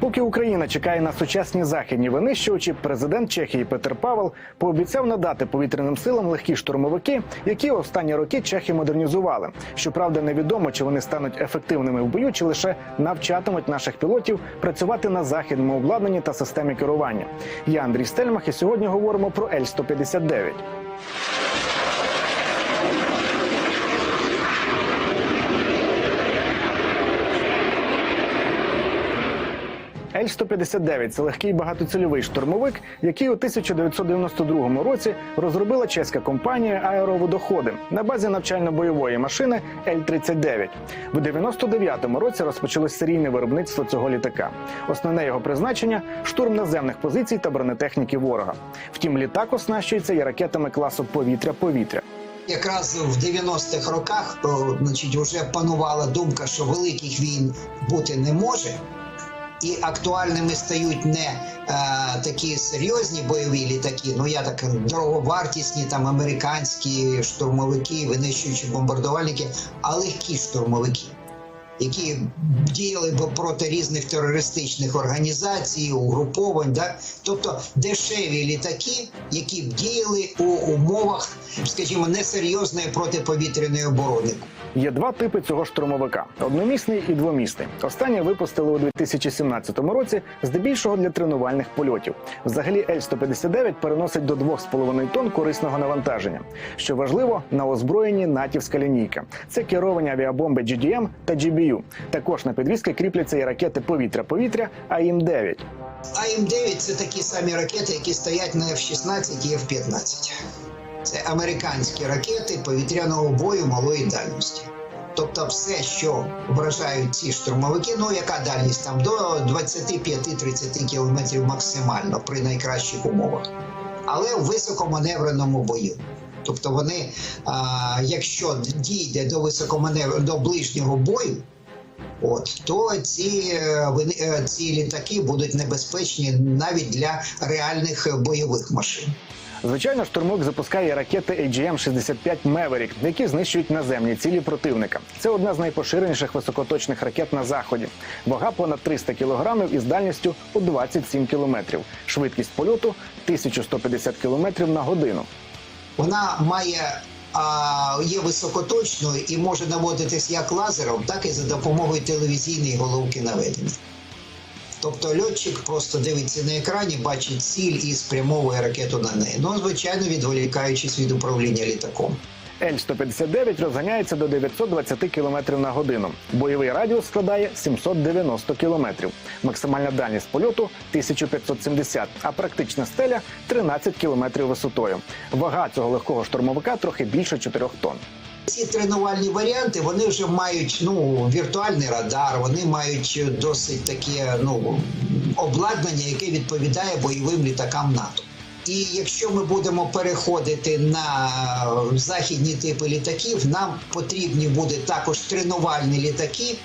Поки Україна чекає на сучасні західні винищувачі, президент Чехії Петер Павел пообіцяв надати повітряним силам легкі штурмовики, які останні роки чехи модернізували. Щоправда, невідомо чи вони стануть ефективними в бою, чи лише навчатимуть наших пілотів працювати на західному обладнанні та системі керування. Я Андрій Стельмах, і сьогодні говоримо про Ель 159 Ель-159 – це легкий багатоцільовий штурмовик, який у 1992 році розробила чеська компанія Аероводоходи на базі навчально-бойової машини Ель-39. У 99-му році розпочалось серійне виробництво цього літака. Основне його призначення штурм наземних позицій та бронетехніки ворога. Втім, літак оснащується і ракетами класу повітря-повітря. Якраз в 90-х роках значить, вже панувала думка, що великих війн бути не може, і актуальними стають не е, такі серйозні бойові літаки, ну я так дороговартісні, там американські штурмовики, винищуючі бомбардувальники, а легкі штурмовики. Які діяли проти різних терористичних організацій, угруповань, да? тобто дешеві літаки, які б діяли у умовах, скажімо, несерйозної протиповітряної оборони. Є два типи цього штурмовика: одномісний і двомісний. Останнє випустили у 2017 році, здебільшого для тренувальних польотів. Взагалі, Ель-159 переносить до 2,5 тонн корисного навантаження. Що важливо, на озброєнні натівська лінійка. Це керовані авіабомби GDM та GBU. Також на підвіски кріпляться і ракети повітря-повітря АІМ-9. АМ-9 це такі самі ракети, які стоять на F-16 і F-15. Це американські ракети повітряного бою малої дальності. Тобто, все, що вражають ці штурмовики, ну яка дальність там до 25-30 кілометрів максимально при найкращих умовах, але в високоманевреному бою. Тобто вони, а, якщо дійде до високоманевр до ближнього бою, От то ці, е, е, ці літаки будуть небезпечні навіть для реальних е, бойових машин. Звичайно, штурмовик запускає ракети AGM-65 Maverick, які знищують наземні цілі противника. Це одна з найпоширеніших високоточних ракет на заході. Вага понад 300 кілограмів із дальністю у 27 кілометрів. Швидкість польоту 1150 кілометрів на годину. Вона має є високоточною і може наводитись як лазером, так і за допомогою телевізійної головки наведення. Тобто льотчик просто дивиться на екрані, бачить ціль і спрямовує ракету на неї. Ну, звичайно, відволікаючись від управління літаком. Ель-159 розганяється до 920 км на годину. Бойовий радіус складає 790 км. Максимальна дальність польоту 1570, а практична стеля 13 км висотою. Вага цього легкого штурмовика трохи більше 4 тонн. Ці тренувальні варіанти вони вже мають ну віртуальний радар, вони мають досить таке ну обладнання, яке відповідає бойовим літакам НАТО. І якщо ми будемо переходити на західні типи літаків, нам потрібні будуть також тренувальні літаки,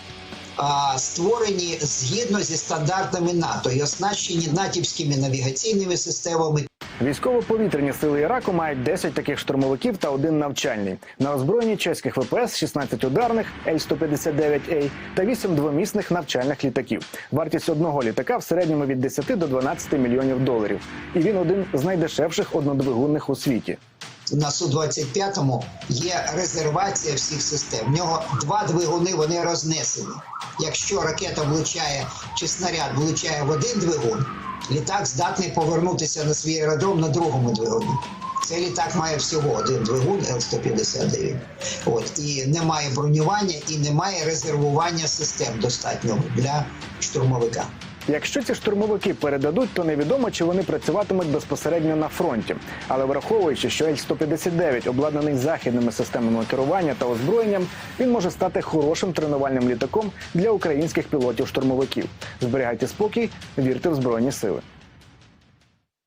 створені згідно зі стандартами НАТО і оснащені натівськими навігаційними системами. Військово-повітряні сили Іраку мають 10 таких штурмовиків та один навчальний. На озброєнні чеських ВПС 16 ударних Л-159А та 8 двомісних навчальних літаків. Вартість одного літака в середньому від 10 до 12 мільйонів доларів. І він один з найдешевших однодвигунних у світі. на Су-25 є резервація всіх систем. В нього два двигуни вони рознесені. Якщо ракета влучає чи снаряд влучає в один двигун, літак здатний повернутися на свій аеродром на другому двигуні. Цей літак має всього один двигун Л-159. От і немає бронювання, і немає резервування систем достатнього для штурмовика. Якщо ці штурмовики передадуть, то невідомо, чи вони працюватимуть безпосередньо на фронті. Але враховуючи, що Л-159 обладнаний західними системами керування та озброєнням, він може стати хорошим тренувальним літаком для українських пілотів-штурмовиків. Зберігайте спокій, вірте в збройні сили.